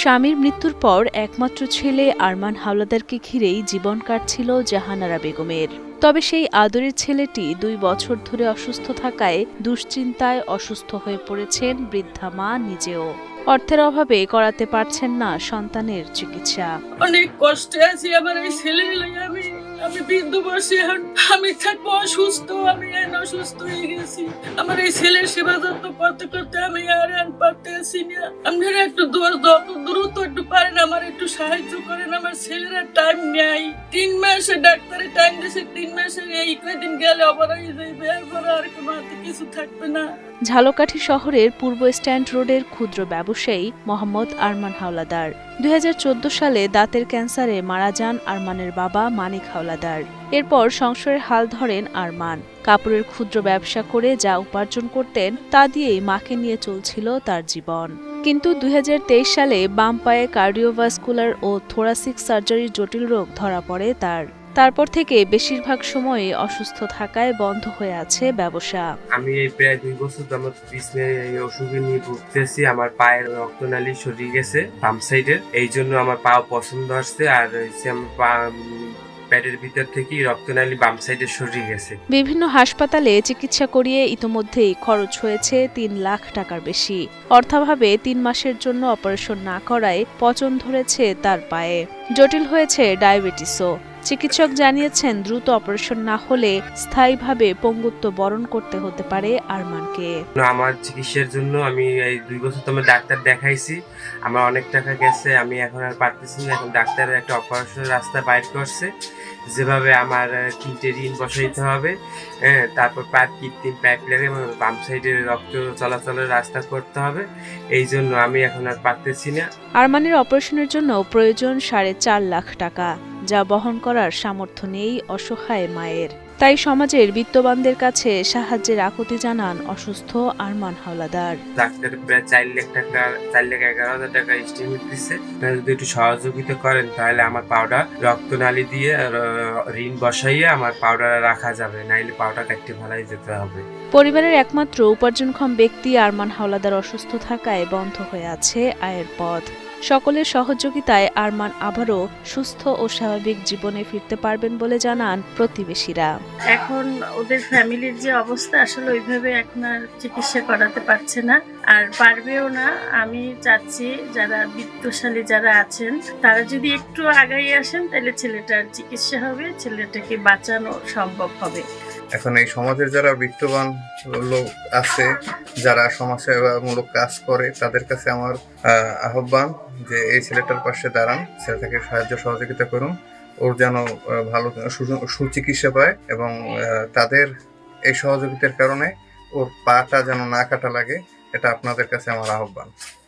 স্বামীর মৃত্যুর পর একমাত্র ছেলে আরমান হাওলাদারকে ঘিরেই জীবন কাটছিল জাহানারা বেগমের। তবে সেই আদরের ছেলেটি দুই বছর ধরে অসুস্থ থাকায় দুশ্চিন্তায় অসুস্থ হয়ে পড়েছেন বৃদ্ধা মা নিজেও। অর্থের অভাবে করাতে পারছেন না সন্তানের চিকিৎসা। অনেক কষ্টে আছি আমার এই ছেলে আমি আমি বৃদ্ধ বসে আমি থাকব অসুস্থ, আমি এখন অসুস্থ হয়ে গেছি। আমার এই ছেলের সেবা যত্ন করতে করতে আমি আর এখন পারতে আছি না। আপনারা একটু যত দ্রুত একটু পারেন, আমার একটু সাহায্য করেন, আমার ছেলেরা টাইম নেই তিন মাসে ডাক্তারের টাইম দিয়েছে তিন মাসে এই কয়দিন গেলে হয়ে যাইবে, এরপর আর কোনো হাতে কিছু থাকবে না। ঝালকাঠি শহরের পূর্ব স্ট্যান্ড রোডের ক্ষুদ্র ব্যবসায়ী মোহাম্মদ আরমান হাওলাদার। দুই হাজার চোদ্দ সালে দাঁতের ক্যান্সারে মারা যান আরমানের বাবা মানিক হাওলাদার। এরপর সংসারের হাল ধরেন আরমান। কাপড়ের ক্ষুদ্র ব্যবসা করে যা উপার্জন করতেন, তা দিয়েই মাকে নিয়ে চলছিল তার জীবন। কিন্তু দু হাজার তেইশ সালে বাম পায়ে কার্ডিওভাস্কুলার ও থোরাসিক সার্জারির জটিল রোগ ধরা পড়ে তার। তারপর থেকে বেশিরভাগ সময়ে অসুস্থ থাকায় বন্ধ হয়ে আছে ব্যবসা। আমি এই প্রায় দুই বছর যাবত এই অসুখে নিয়ে ভুগতেছি আমার পায়ের রক্তনালী সরিয়ে গেছে বাম সাইডের এই জন্য আমার পাও পছন্দ আসছে আর হচ্ছে আমার পা উম, ভিতর থেকেই রক্তনালী বাম সাইডে সরিয়ে গেছে। বিভিন্ন হাসপাতালে চিকিৎসা করিয়ে ইতোমধ্যেই খরচ হয়েছে তিন লাখ টাকার বেশি। অর্থাভাবে তিন মাসের জন্য অপারেশন না করায় পচন ধরেছে তার পায়ে। জটিল হয়েছে ডায়াবেটিসও। চিকিৎসক জানিয়েছেন দ্রুত অপারেশন না হলে স্থায়ীভাবে পঙ্গুত্ব বরণ করতে হতে পারে আরমানকে। আমার চিকিৎসার জন্য আমি এই দুই বছর তো ডাক্তার দেখাইছি। আমার অনেক টাকা গেছে আমি এখন আর পারতেছি না। এখন ডাক্তারের একটা অপারেশনের রাস্তা বাইর করছে। যেভাবে আমার তিনটে ঋণ বসাইতে হবে হ্যাঁ তারপর পাইপ কৃত্রিম পাইপ লাগে বাম সাইডে রক্ত চলাচলের রাস্তা করতে হবে। এই জন্য আমি এখন আর পারতেছি না। আরমানের অপারেশনের জন্য প্রয়োজন সাড়ে চার লাখ টাকা। যা বহন করার সামর্থ্য নেই অসহায় মায়ের। তাই সমাজের বিত্তবানদের কাছে সাহায্যের আকুতি জানান অসুস্থ আরমান হাওলাদার। ডাক্তার প্রায় চার লাখ টাকা চার লাখ এগারো হাজার টাকা এস্টিমেট দিচ্ছে যদি একটু সহযোগিতা করেন তাহলে আমার পাউডার রক্তনালী দিয়ে ঋণ বসাইয়ে আমার পাউডার রাখা যাবে। নাইলে পাউডার কাটতে ভালাই যেতে হবে। পরিবারের একমাত্র উপার্জনক্ষম ব্যক্তি আরমান হাওলাদার অসুস্থ থাকায় বন্ধ হয়ে আছে আয়ের পথ। সকলের সহযোগিতায় আরমান আবারও সুস্থ ও স্বাভাবিক জীবনে ফিরতে পারবেন বলে জানান প্রতিবেশীরা। এখন ওদের ফ্যামিলির যে অবস্থা আসলে ওইভাবে এখন আর চিকিৎসা করাতে পারছে না। আর পারবেও না। আমি চাচ্ছি যারা বিত্তশালী যারা আছেন তারা যদি একটু আগাই আসেন তাহলে ছেলেটার চিকিৎসা হবে ছেলেটাকে বাঁচানো সম্ভব হবে। এখন এই সমাজের যারা বিত্তবান লোক আছে যারা সমাজসেবামূলক কাজ করে তাদের কাছে আমার আহ, আহ্বান। যে এই ছেলেটার পাশে দাঁড়ান, ছেলেটাকে সাহায্য সহযোগিতা করুন। ওর যেন ভালো সুচিকিৎসা পায় এবং তাদের এই সহযোগিতার কারণে ওর পাটা যেন না কাটা লাগে, এটা আপনাদের কাছে আমার আহ্বান।